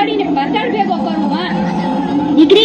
ಮಾತಾಡಿ ನೀವು ಮಾತಾಡ್ಬೇಕು ಅಪ್ಪರ್ವ ಇದ್ರಿ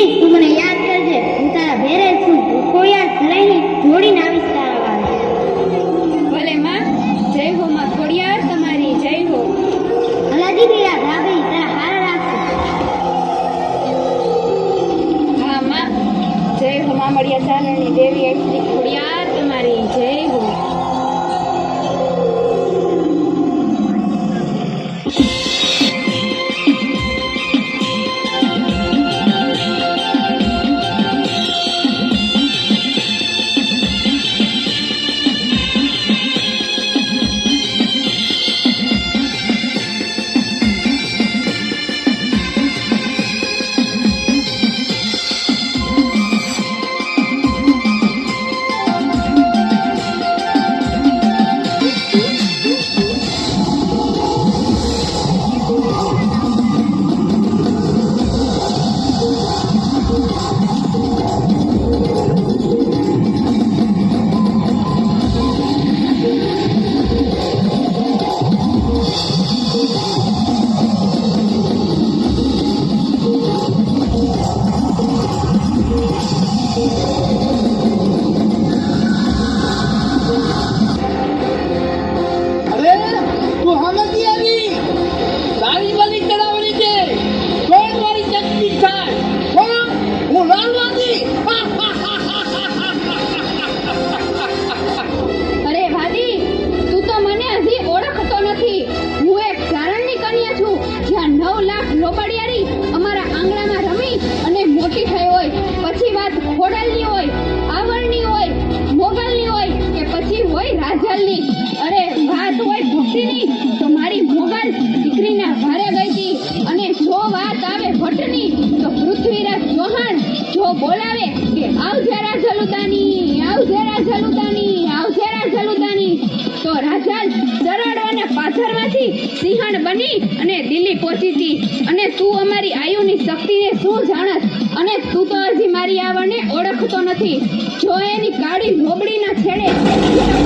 બ્રાહ્મણ બની અને દિલ્હી પહોંચી હતી અને તું અમારી આયુની શક્તિને શું જાણસ અને તું તો હજી મારી આવડને ઓળખતો નથી જો એની કાળી ધોબડીના છેડે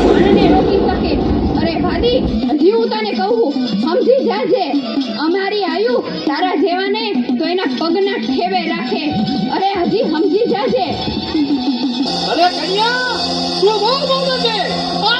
ભણને રોકી શકે અરે ભાદી હજી હું તને કહું સમજી જાજે અમારી આયુ તારા જેવાને તો એના પગના ઠેવે રાખે અરે હજી સમજી જાજે અરે કન્યા તું બહુ બોલો છે આ